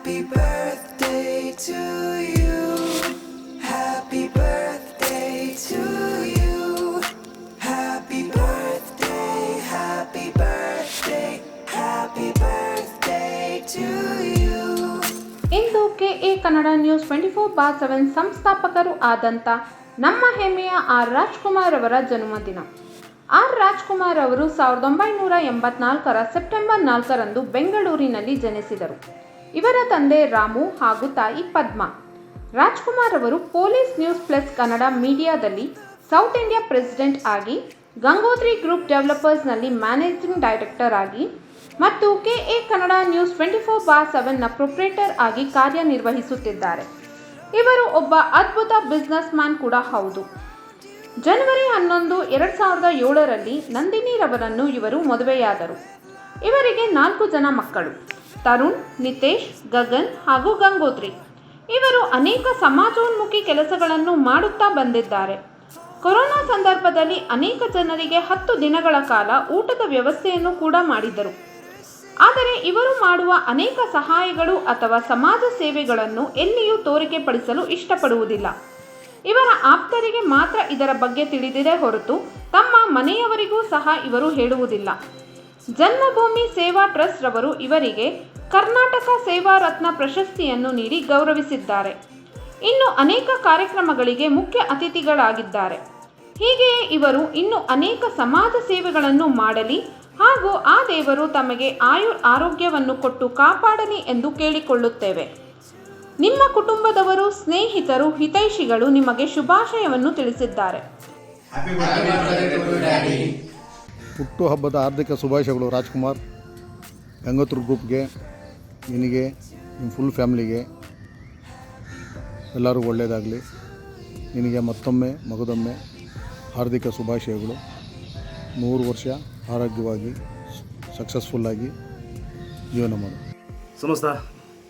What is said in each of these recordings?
Happy birthday to you. Happy birthday to you. Happy birthday, happy birthday, happy birthday to you. Into Kannada news twenty four bar seven ಸಂಸ್ಥಾಪಕರು ಆದಂತ ನಮ್ಮ ಹೆಮ್ಮೆಯ R Rajkumar ಅವರ ಜನ್ಮದಿನ R Rajkumar ಅವರು ಸಾವಿರದ ಒಂಬೈನೂರ ಎಂಬತ್ನಾಲ್ಕರ September ನಾಲ್ಕರಂದು ಬೆಂಗಳೂರಿನಲ್ಲಿ ಜನಿಸಿದರು ಇವರ ತಂದೆ ರಾಮು ಹಾಗೂ ತಾಯಿ ಪದ್ಮ. ರಾಜ್ಕುಮಾರ್ ಅವರು ಪೊಲೀಸ್ ನ್ಯೂಸ್ ಪ್ಲಸ್ ಕನ್ನಡ ಮೀಡಿಯಾದಲ್ಲಿ ಸೌತ್ ಇಂಡಿಯಾ ಪ್ರೆಸಿಡೆಂಟ್ ಆಗಿ, ಗಂಗೋತ್ರಿ ಗ್ರೂಪ್ ಡೆವಲಪರ್ಸ್ನಲ್ಲಿ ಮ್ಯಾನೇಜಿಂಗ್ ಡೈರೆಕ್ಟರ್ ಆಗಿ ಮತ್ತು K A Kannada news twenty four bar ಸೆವೆನ್ನ proprietor ಆಗಿ ಕಾರ್ಯನಿರ್ವಹಿಸುತ್ತಿದ್ದಾರೆ. ಇವರು ಒಬ್ಬ ಅದ್ಭುತ ಬಿಸ್ನೆಸ್ ಮ್ಯಾನ್ ಕೂಡ ಹೌದು. ಜನವರಿ ಹನ್ನೊಂದು, ಎರಡು ಸಾವಿರದ ಏಳರಲ್ಲಿ ನಂದಿನಿರವರನ್ನು ಇವರು ಮದುವೆಯಾದರು. ಇವರಿಗೆ ನಾಲ್ಕು ಜನ ಮಕ್ಕಳು. ತರುಣ್, ನಿತೇಶ್, ಗಗನ್ ಹಾಗೂ ಗಂಗೋತ್ರಿ. ಇವರು ಅನೇಕ ಸಮಾಜೋನ್ಮುಖಿ ಕೆಲಸಗಳನ್ನು ಮಾಡುತ್ತಾ ಬಂದಿದ್ದಾರೆ. ಕೊರೋನಾ ಸಂದರ್ಭದಲ್ಲಿ ಅನೇಕ ಜನರಿಗೆ ಹತ್ತು ದಿನಗಳ ಕಾಲ ಊಟದ ವ್ಯವಸ್ಥೆಯನ್ನು ಕೂಡ ಮಾಡಿದರು ಆದರೆ ಇವರು ಮಾಡುವ ಅನೇಕ ಸಹಾಯಗಳು ಅಥವಾ ಸಮಾಜ ಸೇವೆಗಳನ್ನು ಎಲ್ಲಿಯೂ ತೋರಿಕೆ ಪಡಿಸಲು ಇಷ್ಟಪಡುವುದಿಲ್ಲ. ಇವರ ಆಪ್ತರಿಗೆ ಮಾತ್ರ ಇದರ ಬಗ್ಗೆ ತಿಳಿದಿದೆ ಹೊರತು ತಮ್ಮ ಮನೆಯವರಿಗೂ ಸಹ ಇವರು ಹೇಳುವುದಿಲ್ಲ. ಜನ್ಮಭೂಮಿ ಸೇವಾ ಟ್ರಸ್ಟ್ ರವರು ಇವರಿಗೆ ಕರ್ನಾಟಕ ಸೇವಾ ರತ್ನ ಪ್ರಶಸ್ತಿಯನ್ನು ನೀಡಿ ಗೌರವಿಸಿದ್ದಾರೆ. ಇನ್ನು ಅನೇಕ ಕಾರ್ಯಕ್ರಮಗಳಿಗೆ ಮುಖ್ಯ ಅತಿಥಿಗಳಾಗಿದ್ದಾರೆ. ಹೀಗೆಯೇ ಇವರು ಇನ್ನು ಅನೇಕ ಸಮಾಜ ಸೇವೆಗಳನ್ನು ಮಾಡಲಿ ಹಾಗೂ ಆ ದೇವರು ತಮಗೆ ಆಯು ಆರೋಗ್ಯವನ್ನು ಕೊಟ್ಟು ಕಾಪಾಡಲಿ ಎಂದು ಕೇಳಿಕೊಳ್ಳುತ್ತೇವೆ. ನಿಮ್ಮ ಕುಟುಂಬದವರು, ಸ್ನೇಹಿತರು, ಹಿತೈಷಿಗಳು ನಿಮಗೆ ಶುಭಾಶಯವನ್ನು ತಿಳಿಸಿದ್ದಾರೆ. ಹುಟ್ಟುಹಬ್ಬದ ಹಾರ್ದಿಕ ಶುಭಾಶಯಗಳು ರಾಜ್ಕುಮಾರ್, ಗಂಗತ್ರ ಗ್ರೂಪ್ಗೆ, ನಿನಗೆ, ನಿಮ್ಮ ಫುಲ್ ಫ್ಯಾಮ್ಲಿಗೆ. ಎಲ್ಲರಿಗೂ ಒಳ್ಳೆಯದಾಗಲಿ ನಿನಗೆ ಮತ್ತೊಮ್ಮೆ, ಮಗದೊಮ್ಮೆ ಹಾರ್ದಿಕ ಶುಭಾಶಯಗಳು. ನೂರು ವರ್ಷ ಆರೋಗ್ಯವಾಗಿ ಸಕ್ಸಸ್ಫುಲ್ಲಾಗಿ ಜೀವನ ಮಾಡು. ಸಮಸ್ತ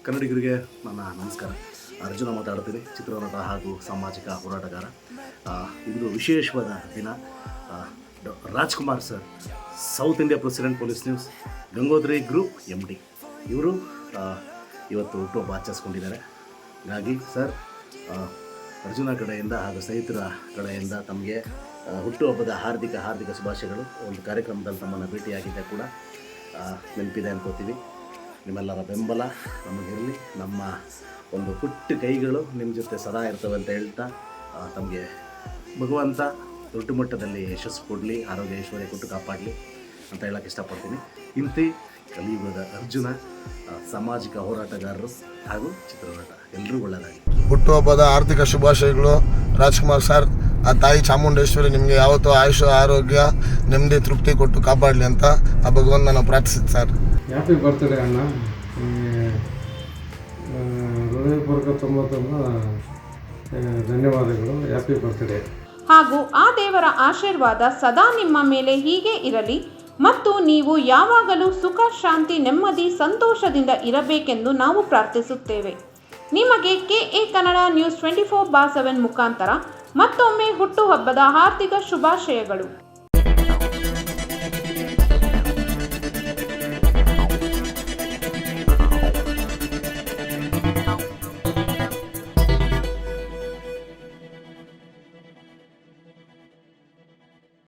ಕನ್ನಡಿಗರಿಗೆ ನನ್ನ ನಮಸ್ಕಾರ. ಅರ್ಜುನ ಮಾತಾಡ್ತೀನಿ ಚಿತ್ರನಟ ಹಾಗೂ ಸಾಮಾಜಿಕ ಹೋರಾಟಗಾರ. ಇಂದು ವಿಶೇಷವಾದ ದಿನ. Rajkumar sir South India president police news Gangotri group M D ಇವರು ಇವತ್ತು ಇವತ್ತು ಹುಟ್ಟುಹಬ್ಬ ಆಚರಿಸ್ಕೊಂಡಿದ್ದಾರೆ ಹಾಗಾಗಿ ಸರ್ ಅರ್ಜುನ ಕಡೆಯಿಂದ ಹಾಗೂ ಸ್ನೇಹಿತರ ಕಡೆಯಿಂದ ತಮಗೆ ಹುಟ್ಟುಹಬ್ಬದ ಹಾರ್ದಿಕ ಹಾರ್ದಿಕ ಶುಭಾಶಯಗಳು. ಒಂದು ಕಾರ್ಯಕ್ರಮದಲ್ಲಿ ತಮ್ಮನ್ನು ಭೇಟಿಯಾಗಿದ್ದೆ ಕೂಡ ನೆನಪಿದೆ ಅನ್ಕೋತೀವಿ. ನಿಮ್ಮೆಲ್ಲರ ಬೆಂಬಲ ನಮಗಿರಲಿ ನಮ್ಮ ಒಂದು ಪುಟ್ಟ ಕೈಗಳು ನಿಮ್ಮ ಜೊತೆ ಸದಾ ಇರ್ತವೆ ಅಂತ ಹೇಳ್ತಾ ತಮಗೆ ಭಗವಂತ ದೊಡ್ಡ ಮಟ್ಟದಲ್ಲಿ ಯಶಸ್ಸು ಕೊಡಲಿ ಆರೋಗ್ಯ ಐಶ್ವರ್ಯ ಕೊಟ್ಟು ಕಾಪಾಡಲಿ ಅಂತ ಹೇಳಕ್ಕೆ ಇಷ್ಟಪಡ್ತೀನಿ. ಇಂತಿ ಕಲಿಯುಗದ ಅರ್ಜುನ ಸಾಮಾಜಿಕ ಹೋರಾಟಗಾರರು ಹಾಗೂ ಚಿತ್ರನಟ. ಎಲ್ಲರೂ ಒಳ್ಳೆಯದಾಗಿ ಹುಟ್ಟುಹಬ್ಬದ ಆರ್ಥಿಕ ಶುಭಾಶಯಗಳು. ರಾಜ್ಕುಮಾರ್ ಸರ್ ಆ ತಾಯಿ ಚಾಮುಂಡೇಶ್ವರಿ ನಿಮಗೆ ಯಾವತ್ತೂ ಆಯುಷ ಆರೋಗ್ಯ ನೆಮ್ಮದಿ ತೃಪ್ತಿ ಕೊಟ್ಟು ಕಾಪಾಡಲಿ ಅಂತ ಆ ಭಗವಂತ ನಾನು ಪ್ರಾರ್ಥಿಸಿದ್ದೆ ಸರ್. ಹ್ಯಾಪಿ ಬರ್ತ್ಡೇ ಅಣ್ಣ. ಹೃದಯಪೂರ್ವಕ ತುಂಬ ತುಂಬ ಧನ್ಯವಾದಗಳು. ಹ್ಯಾಪಿ ಬರ್ತ್ಡೇ ಹಾಗೂ ಆ ದೇವರ ಆಶೀರ್ವಾದ ಸದಾ ನಿಮ್ಮ ಮೇಲೆ ಹೀಗೆ ಇರಲಿ. ಮತ್ತು ನೀವು ಯಾವಾಗಲೂ ಸುಖ, ಶಾಂತಿ, ನೆಮ್ಮದಿ, ಸಂತೋಷದಿಂದ ಇರಬೇಕೆಂದು ನಾವು ಪ್ರಾರ್ಥಿಸುತ್ತೇವೆ. ನಿಮಗೆ K A Kannada news twenty four bar seven ಮುಖಾಂತರ ಮತ್ತೊಮ್ಮೆ ಹುಟ್ಟುಹಬ್ಬದ ಆರ್ಥಿಕ ಶುಭಾಶಯಗಳು.